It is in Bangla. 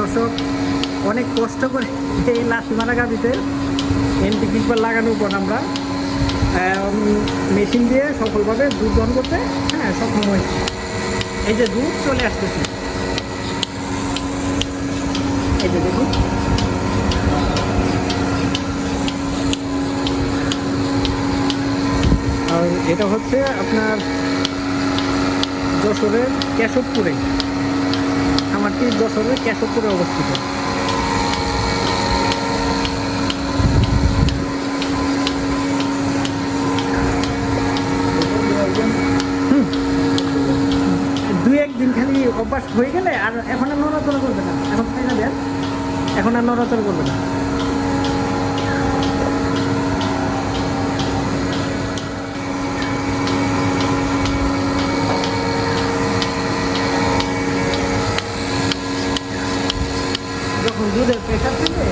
দর্শক, অনেক কষ্ট করে এই লাঠিমারা গাভিতে এন্টি পিকবার লাগানোর পর আমরা মেশিন দিয়ে সফলভাবে দুধ দহন করতে হ্যাঁ সক্ষম হয়েছি। এই যে দুধ চলে আসতেছে। এই যে দেখুন। আর এটা হচ্ছে আপনার যশোরের কেশবপুরে। খামারটি বছরের কেশবপুরে অবস্থিত। দুই একদিন খালি অভ্যাস হয়ে গেলে আর এখন আর নড়াচড়া করবে না। এখন এখন আর নড়াচড়া করবে না। হুজুরের পেশা থেকে